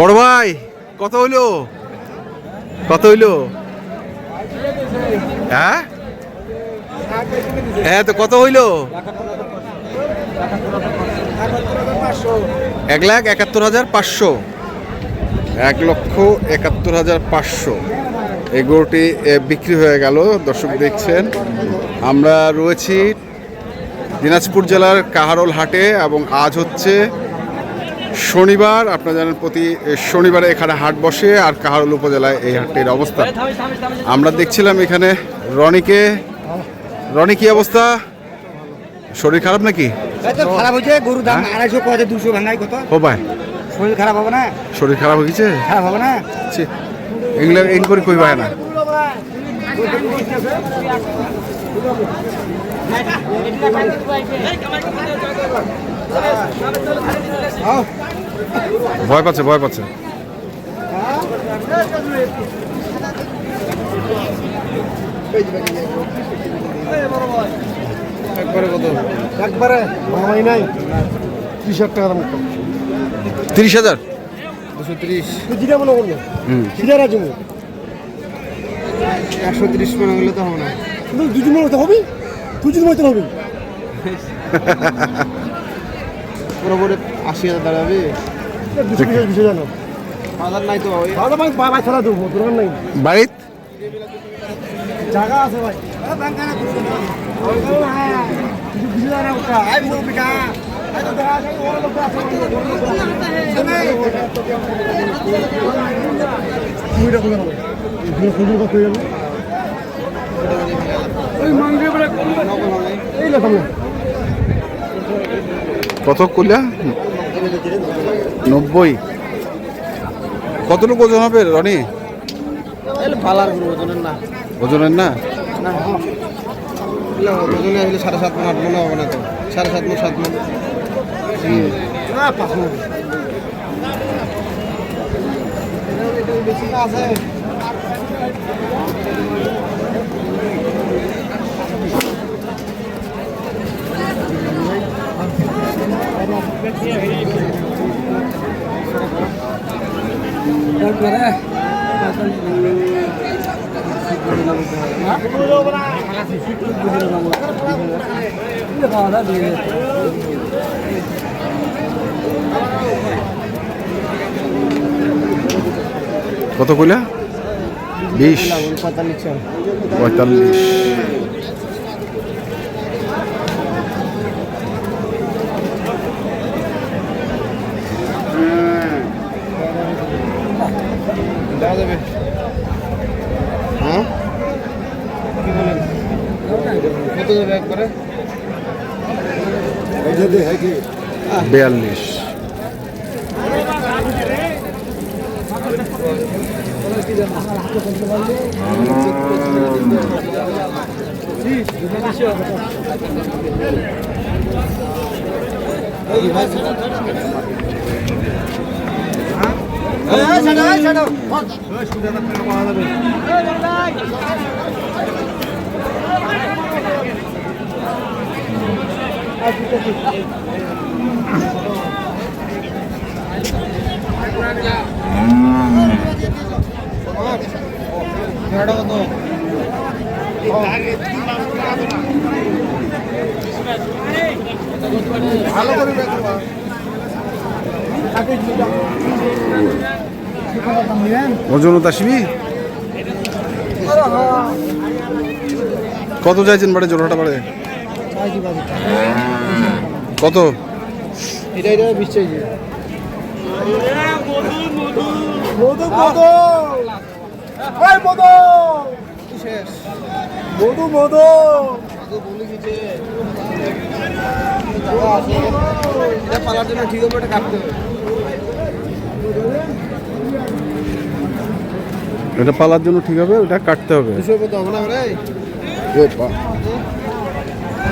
বড় ভাই কত হইল? কত হইল? হ্যাঁ? হ্যাঁ তো কত হইল? এক লাখ একাত্তর হাজার পাঁচশো। এক লক্ষ একাত্তর হাজার পাঁচশো। এই গরুটি বিক্রি হয়ে গেল, দর্শক দেখছেন। আমরা রয়েছি দিনাজপুর জেলার কাহারোল হাটে এবং আজ হচ্ছে শনিবার আপনারা জানেন প্রতি শনিবারে এখানে হাট বসে আর কাহারোল উপজেলায় এই হাটটির অবস্থা আমরা দেখছিলাম এখানে রনিকে রনি কি অবস্থা শরীর খারাপ নাকি খারাপ হয়েছে গরুর দাম হ্যাঁ? আড়াইশো কত দুশো ভাঙাই কত ও ভাই শরীর খারাপ হবে না শরীর খারাপ হয়ে গেছে খারাপ হবে না এগুলো কই পায় না ভয় পাচ্ছে ভয় পাচ্ছে। একবারে কত? একবারে? ভাঙাই নাই। ত্রিশ হাজার টাকার মতো তিরিশ হাজার? দুশো ত্রিশ। মনে করল রাজু একশো ত্রিশ মনে হলে তো হবে না। মনে হবে যদি মনে হবে পুরোপুরি আশি হাজার দাঁড়াবে। বিশ হাজার হাজার নাই তো ভাই। বাবা ছাড়া দেবো দোকান নাই। বাড়িত? জায়গা আছে ভাই। কত করলা নব্বই। কত লোক ওজন হবে রনি? ওজনের না। ওজনের না? ওজনে আসলে সাড়ে সাত মন আট মনে হবে না তো। সাড়ে সাত মন সাত। মন। আছে কত কইলা? বিশ। পঁয়তাল্লিশ চাল পঁয়তাল্লিশ দেওয়া যাবে হ্যাঁ কি বলেন কত বিয়াল্লিশ। কত ভালো করে আসবি কত চাইছেন বাড়ে জোড়াটা বাড়ে? কত? এটা এটা বিশ চাইছে মধু মধু। মধু। শেষ মধু মধু। এটা পালার জন্য ঠিক হবে এটা কাটতে হবে। এটা পালার জন্য ঠিক হবে ওটা কাটতে হবে।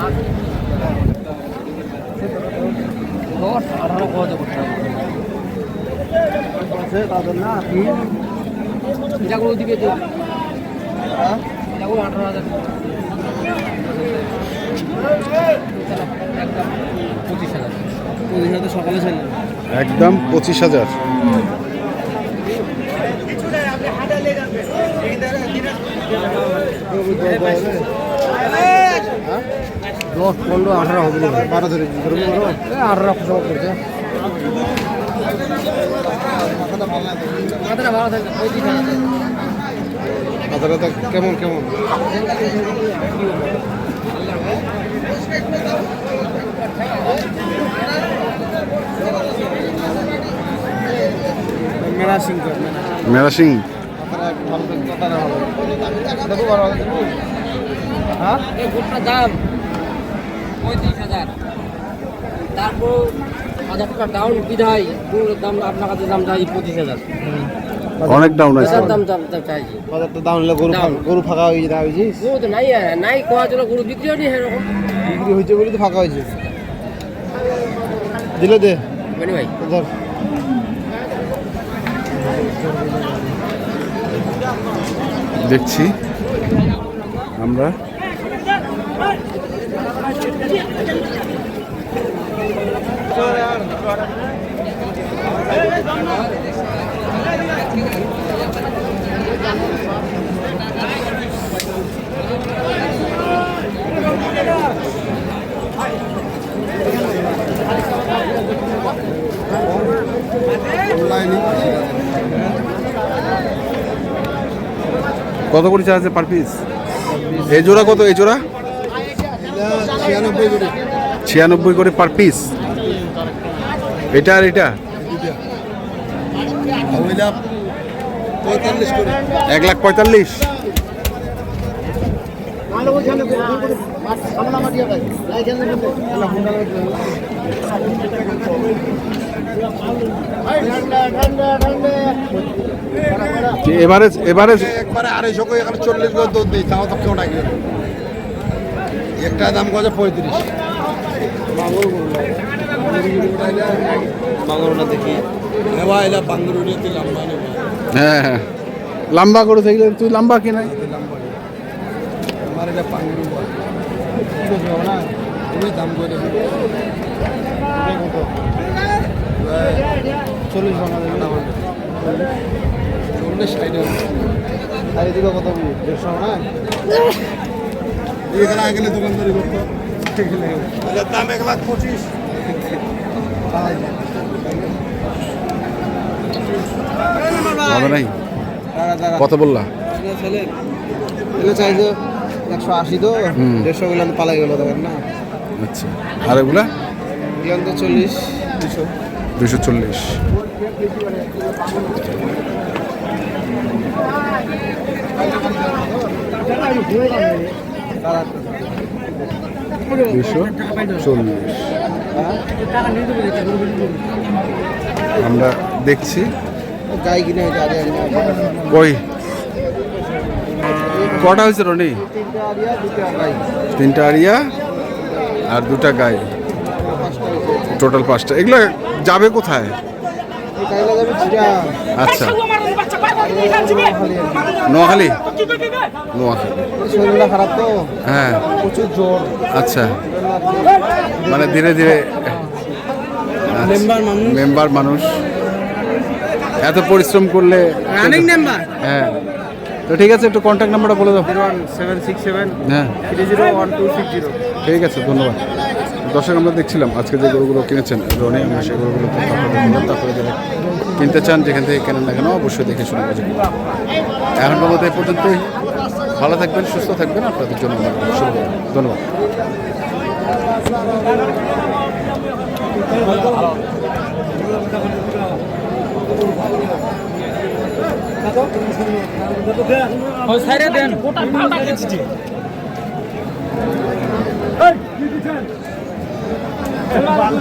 হ্যাঁ? দুশো হ্যাঁ তাদের না তো আঠারো হাজার একদম পঁচিশ হাজার পঁচিশ হাজার সকালে ছিলেন একদম পঁচিশ হাজার দশ পনেরো আঠারো হবে। বারো ধরে। আঠারো করছে। মাথাটা ভালো থাকবে পঁচিশ কেমন কেমন? মেলা সিং মেলা। মেরা সিং? হ্যাঁ? দাম। পঁয়ত্রিশ হাজার। তারপর হাজার টাকা ডাউন বিধায় গরুর দাম আপনার কাছে দাম চাই পঁচিশ হাজার। অনেক ডাউন আছে দাম দাম দাম চাইছি। বাজারটা দাম হলে গরু গরু ফাঁকা হয়ে যেতে গরু তো নাই নাই কোয়া চলো গরু বিক্রি হয়নি সেরকম। বিক্রি হয়েছে বলে তো ফাঁকা হয়েছে। দিলে দে। মানে ভাই। ধর। দেখছি। আমরা কত করে চার্জ আছে পার পিস? এই জোড়া কত? এই জোড়া? ছিয়ানব্বই করে। পার পিস এটা আর এটা? এক লাখ পঁয়তাল্লিশ। এভারেজ এভারেজ একবারে আড়াইশো করে এখানে চল্লিশ করে দুধ দিই তাও তো কেউ ডাকি একটা দাম কত? পঁয়ত্রিশ। বাংলা দেখি। তুই লম্বা নেবা হ্যাঁ হ্যাঁ। লম্বা করে থাকলে তুই লম্বা কিনাই আমার এটা বাঙ্গুরু না তুমি দাম করে চল্লিশ টাকা দেবে না চল্লিশ সাইডে আর এদিকে কত দেড়শো না এখানে আগে দোকানদারি করতো। দাম এক লাখ পঁচিশ। হবে নাই? কত বললা? এগুলো চাইছে একশো আশি তো। দেড়শো গুলো পালাই গেলো দেখেন না? আচ্ছা আর এগুলা? এগুলো তো চল্লিশ দুশো। দুশো চল্লিশ। দুশো চল্লিশ। আমরা দেখছি। কই? কটা হয়েছে রনি? তিনটা আরিয়া আর দুটা গাই। টোটাল পাঁচটা। এগুলো যাবে কোথায়? আচ্ছা। নোয়াখালী? নোয়াখালী। খারাপ তো হ্যাঁ প্রচুর জ্বর। আচ্ছা মানে ধীরে ধীরে মেম্বার মানুষ। মেম্বার মানুষ। এত পরিশ্রম করলে রানিং নাম্বার হ্যাঁ। তো ঠিক আছে একটু কন্ট্যাক্ট নাম্বারটা বলে দাও। Zero one seven six seven হ্যাঁ। Three zero one two six zero ঠিক আছে ধন্যবাদ। দর্শক আমরা দেখছিলাম আজকে যে গরুগুলো কিনেছেন রনি আমরা সেই গরুগুলো কিনতে চান যেখান থেকে কেনেন না কেন অবশ্যই দেখে শুনে বুঝে এখন মতো এ পর্যন্তই। ভালো থাকবেন সুস্থ থাকবেন আপনাদের জন্য ধন্যবাদ। ভালো